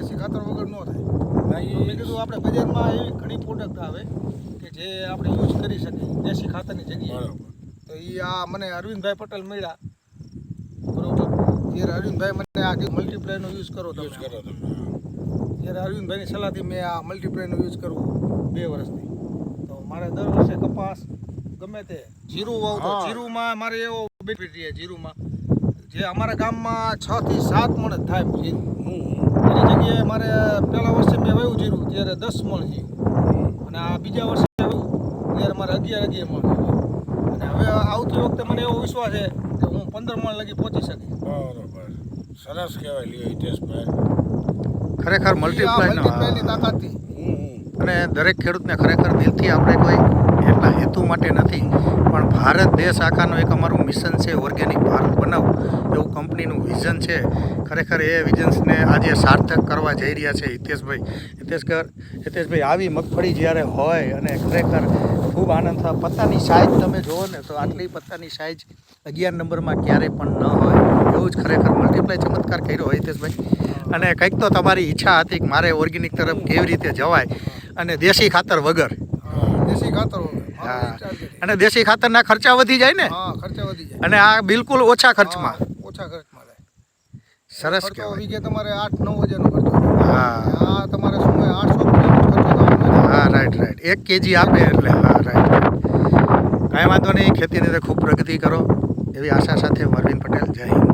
દેશી ખાતર વગર ન થાય. મેં કીધું આપણે બજારમાં એવી ઘણી પ્રોડક્ટ આવે કે જે આપણે યુઝ કરી શકીએ દેશી ખાતરની જગ્યાએ. તો એ આ મને અરવિંદભાઈ પટેલ મળ્યા. બરોબર. ત્યારે અરવિંદભાઈ મને આ મલ્ટીપ્લાયનો યુઝ કરો યુઝ કરો તમે ત્યારે અરવિંદભાઈની સલાહથી મેં આ મલ્ટીપ્લાયનો યુઝ કરવું બે વર્ષથી. તો મારે દર વર્ષે કપાસ ગમે તે જીરું વાવતો હા. જીરુંમાં મારે એવો બેનિફિટ રહે જીરુંમાં. જે અમારા ગામમાં છ થી સાત મણ થાય જીરું. હમ. એની જગ્યાએ મારે પહેલા વર્ષે મેં વાવ્યું જીરું ત્યારે દસ મણ જીરું અને આ બીજા વર્ષે વાવ્યું ત્યારે મારે અગિયાર અગિયાર મણ જીરું અને હવે આવતી વખતે મને એવો વિશ્વાસ છે કે હું પંદર મણ લગી પહોંચી શકીશ. બરોબર. સરસ કહેવાય લ્યો હિતેશભાઈ. ખરેખર મલ્ટીપ્લાયનો તાકાતથી. અને દરેક ખેડૂતને ખરેખર દિલથી આપણે કોઈ એટલા હેતુ માટે નથી. ભારત દેશ આખાનું એક અમારું મિશન છે ઓર્ગેનિક ભારત બનાવવું. એવું કંપનીનું વિઝન છે. ખરેખર એ વિઝન્સને આજે સાર્થક કરવા જઈ રહ્યા છે હિતેશભાઈ. હિતેશકર, હિતેશભાઈ, આવી મગફળી જ્યારે હોય અને ખરેખર ખૂબ આનંદ થાય. પત્તાની સાઇઝ તમે જુઓ ને તો આટલી પત્તાની સાઇઝ અગિયાર નંબરમાં ક્યારેય પણ ન હોય. એવું જ ખરેખર મલ્ટીપ્લાય ચમત્કાર કર્યો હોય હિતેશભાઈ. અને કંઈક તો તમારી ઈચ્છા હતી કે મારે ઓર્ગેનિક તરફ કેવી રીતે જવાય. અને દેશી ખાતર વગર. દેશી ખાતર. અને દેશી ખાતરના ખર્ચા વધી જાય ને? હા ખર્ચા વધી જાય. અને આ બિલકુલ ઓછા ખર્ચમાં. ઓછા ખર્ચમાં થાય. સરસ કહેવાય. વીઘે તમારે આઠ નવ હજારનો ખર્ચો હા. આ તમારે શું હોય આઠસો રૂપિયાનો ખર્ચો થવાનો હા રાઈટ રાઈટ એક કેજી આપે એટલે હા રાઈટ રાઈટ કાંઈ વાંધો નહીં ખેતીની અંદર ખૂબ પ્રગતિ કરો. એવી આશા સાથે હું અરવિંદ પટેલ જય હિન્દ.